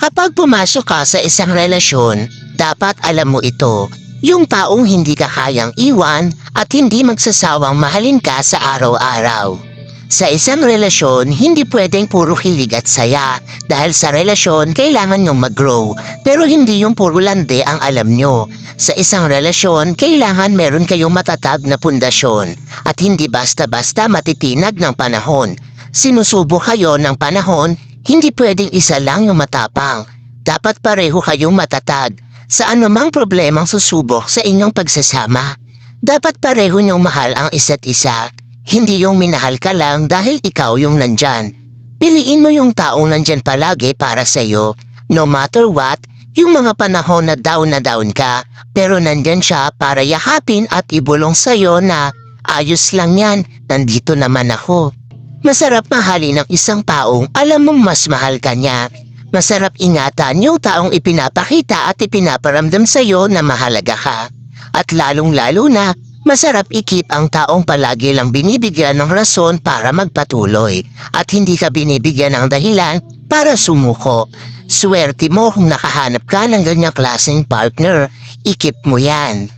Kapag pumasok ka sa isang relasyon, dapat alam mo ito. Yung taong hindi ka kayang iwan at hindi magsasawang mahalin ka sa araw-araw. Sa isang relasyon, hindi pwedeng puro hilig at saya dahil sa relasyon kailangan nyong mag-grow pero hindi yung puro lande ang alam nyo. Sa isang relasyon, kailangan meron kayong matatag na pundasyon at hindi basta-basta matitinag ng panahon. Sinusubo kayo ng panahon, hindi pwedeng isa lang yung matapang. Dapat pareho kayong matatag sa anumang problemang susubok sa inyong pagsasama. Dapat pareho niyong mahal ang isa't isa, hindi yung minahal ka lang dahil ikaw yung nandyan. Piliin mo yung taong nandyan palagi para sa'yo. No matter what, yung mga panahon na down na down ka, pero nandyan siya para yakapin at ibulong sa'yo na ayos lang yan, nandito naman ako. Masarap mahalin ng isang taong alam mong mas mahal ka niya. Masarap ingatan yung taong ipinapakita at ipinaparamdam sa'yo na mahalaga ka. At lalong-lalo na, masarap ikip ang taong palagi lang binibigyan ng rason para magpatuloy at hindi ka binibigyan ng dahilan para sumuko. Swerte mo kung nakahanap ka ng ganyang klaseng partner, ikip mo yan.